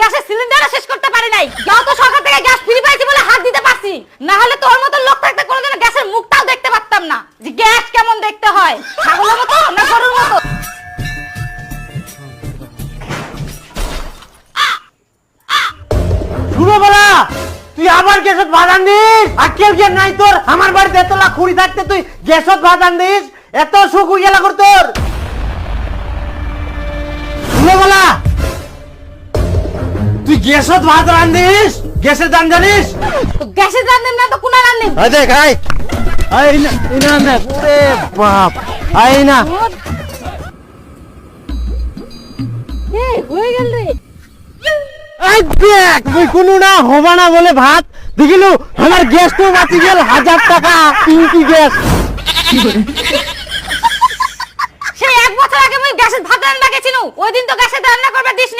গ্যাসের সিলিন্ডারও শেষ করতে পারি নাই। যত সরকার থেকে গ্যাস ফ্রি পাইছি বলে হাত দিতে পারছি। না হলে তোর মতো লোক থাকতে কোনোদিন গ্যাসের মুখটাও দেখতে পারতাম না। যে গ্যাস কেমন দেখতে হয়? ছাগলের মতো না গরুর মতো? শুভবেলা তুই আবার গ্যাসত ভাজান দিস আজকের জ্ঞান নাই তোর, আমার বাড়িতে এতলা খুঁড়ি থাকতে তুই গ্যাসত ভাজান দিস এত সুখ গেল কর তোর। গ্যাসত ভাত রান্ধিস? গ্যাসের দাম জানিস? তো না তো কোনা রান্নেন আই দেখ আই আই না ইনা না ওরে বাপ আই না। এই হয়ে গেল রে। আই দেখ তুই কোনো না হবা না বলে ভাত। দেখিলু আমার গ্যাস তো বাঁচি গেল হাজার টাকা তিনটি গ্যাস। সেই এক বছর আগে আমি গ্যাসের ভাত রান্না গেছিনু ওই দিন তো গ্যাসের রান্না করবে দিসনি।